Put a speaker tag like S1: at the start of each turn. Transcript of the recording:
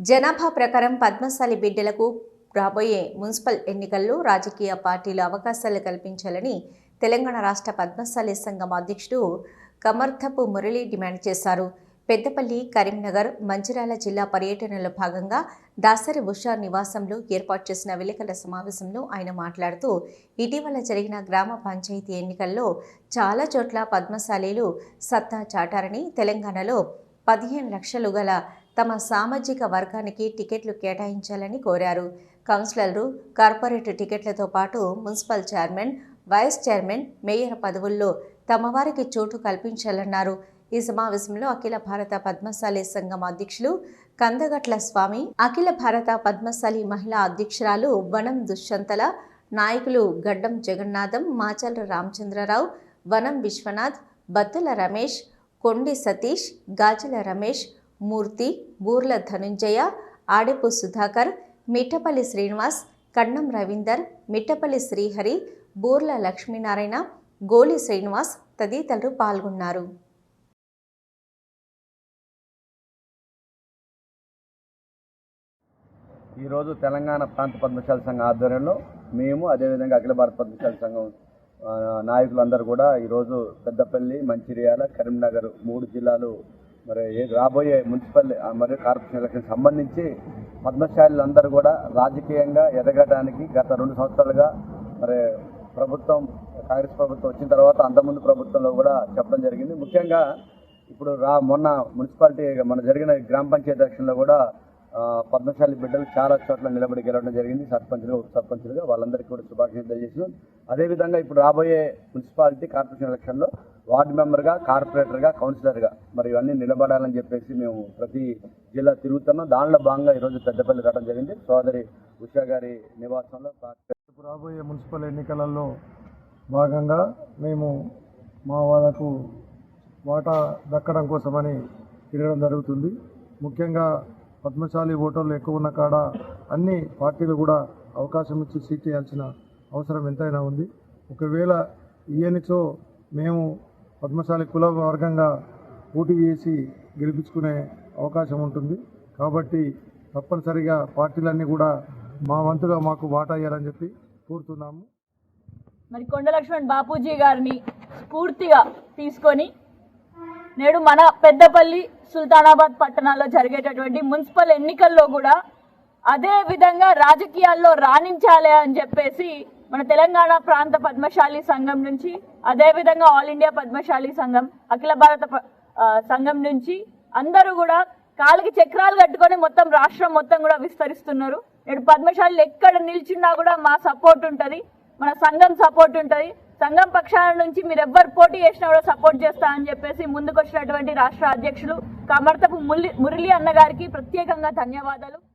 S1: జనాభా ప్రకారం పద్మశాలి బిడ్డలకు రాబోయే మున్సిపల్ ఎన్నికల్లో రాజకీయ పార్టీలు అవకాశాలు కల్పించాలని తెలంగాణ రాష్ట్ర పద్మశాలి సంఘం అధ్యక్షుడు కమర్థపు మురళి డిమాండ్ చేశారు. పెద్దపల్లి కరీంనగర్ మంచిర్యాల జిల్లా పర్యటనలో భాగంగా దాసరి ఉషా నివాసంలో ఏర్పాటు చేసిన విలేకరుల సమావేశంలో ఆయన మాట్లాడుతూ ఇటీవల జరిగిన గ్రామ పంచాయతీ ఎన్నికల్లో చాలా చోట్ల పద్మశాలీలు సత్తా చాటారని తెలంగాణలో పదిహేను లక్షలు గల తమ సామాజిక వర్గానికి టికెట్లు కేటాయించాలని కోరారు. కౌన్సిలర్లు కార్పొరేట్ టికెట్లతో పాటు municipal chairman vice chairman mayor పదవుల్లో తమ వారికి చోటు కల్పించాలన్నారు. ఈ సమావేశంలో అఖిల భారత పద్మశాలి సంఘం అధ్యక్షులు కందగట్ల స్వామి అఖిల భారత పద్మశాలి మహిళా అధ్యక్షురాలు వనం దుష్యంతల నాయకులు గడ్డం జగన్నాథం మాచల్ర రామచంద్రరావు వనం విశ్వనాథ్ బత్తుల రమేష్ కొండి సతీష్ గాజుల రమేష్ మూర్తి బూర్ల ధనుంజయ ఆడెపు సుధాకర్ మిట్టపల్లి శ్రీనివాస్ కన్నం రవీందర్ మిట్టపల్లి శ్రీహరి బూర్ల లక్ష్మీనారాయణ గోలి శ్రీనివాస్ తదితరులు పాల్గొన్నారు.
S2: ఈరోజు తెలంగాణ ప్రాంత పద్మశాల సంఘం ఆధ్వర్యంలో మేము అదేవిధంగా అఖిల భారత పద్మశాల సంఘం నాయకులందరూ కూడా ఈరోజు పెద్దపల్లి మంచిర్యాల కరీంనగర్ మూడు జిల్లాలు మరి రాబోయే మున్సిపల్ మరి మరియు కార్పొరేషన్ ఎలక్షన్ సంబంధించి పద్మశాలులందరూ కూడా రాజకీయంగా ఎదగడానికి గత రెండు సంవత్సరాలుగా మరి ప్రభుత్వం కాంగ్రెస్ ప్రభుత్వం వచ్చిన తర్వాత అంతకుముందు ప్రభుత్వంలో కూడా చెప్పడం జరిగింది. ముఖ్యంగా ఇప్పుడు రా మొన్న మున్సిపాలిటీ మన జరిగిన గ్రామ పంచాయతీ ఎలక్షన్లో కూడా పద్మశాలి బిడ్డలు చాలా చోట్ల నిలబడి గెలవడం జరిగింది. సర్పంచ్లుగా ఉప సర్పంచ్లుగా వాళ్ళందరికీ కూడా శుభాకాంక్షలు తెలియజేసినాం అదేవిధంగా ఇప్పుడు రాబోయే మున్సిపాలిటీ కార్పొరేషన్ ఎలక్షన్లో వార్డు మెంబర్గా కార్పొరేటర్గా కౌన్సిలర్గా మరి ఇవన్నీ నిలబడాలని చెప్పేసి మేము ప్రతి జిల్లా తిరుగుతున్నాం. దానిలో భాగంగా ఈరోజు పెద్దపల్లి రావడం జరిగింది. సోదరి ఉషా గారి నివాసంలో
S3: రాబోయే మున్సిపల్ ఎన్నికలలో భాగంగా మేము మా వాళ్ళకు వాటా దక్కడం కోసమని తిరగడం జరుగుతుంది. ముఖ్యంగా పద్మశాలి ఓటర్లు ఎక్కువ ఉన్న కాడ అన్ని పార్టీలు కూడా అవకాశం ఇచ్చి సీట్ చేయాల్సిన అవసరం ఎంతైనా ఉంది. ఒకవేళ ఈయనిచో మేము పద్మశాలి కుల వర్గంగా పోటీ చేసి గెలిపించుకునే అవకాశం ఉంటుంది. కాబట్టి తప్పనిసరిగా పార్టీలన్నీ కూడా మా వంతుగా మాకు వాటా ఇవ్వాలని చెప్పి కోరుతున్నాము.
S4: మరి కొండ లక్ష్మణ్ బాపూజీ గారిని స్ఫూర్తిగా తీసుకొని నేడు మన పెద్దపల్లి సుల్తానాబాద్ పట్టణాల్లో జరిగేటటువంటి మున్సిపల్ ఎన్నికల్లో కూడా అదే విధంగా రాజకీయాల్లో రాణించాలి అని చెప్పేసి మన తెలంగాణ ప్రాంత పద్మశాలి సంఘం నుంచి అదేవిధంగా ఆల్ ఇండియా పద్మశాలి సంఘం అఖిల భారత సంఘం నుంచి అందరూ కూడా కాలికి చక్రాలు కట్టుకొని మొత్తం రాష్ట్రం మొత్తం కూడా విస్తరిస్తున్నారు. నేడు పద్మశాలి ఎక్కడ నిల్చున్నా కూడా మా సపోర్ట్ ఉంటుంది మన సంఘం సపోర్ట్ ఉంటుంది. సంఘం పక్షాల నుంచి మీరు ఎవ్వరు పోటీ చేసినా కూడా సపోర్ట్ చేస్తా అని చెప్పేసి ముందుకొచ్చినటువంటి రాష్ట్ర అధ్యక్షులు కమర్తపు మురళి మురళి అన్న గారికి ప్రత్యేకంగా ధన్యవాదాలు.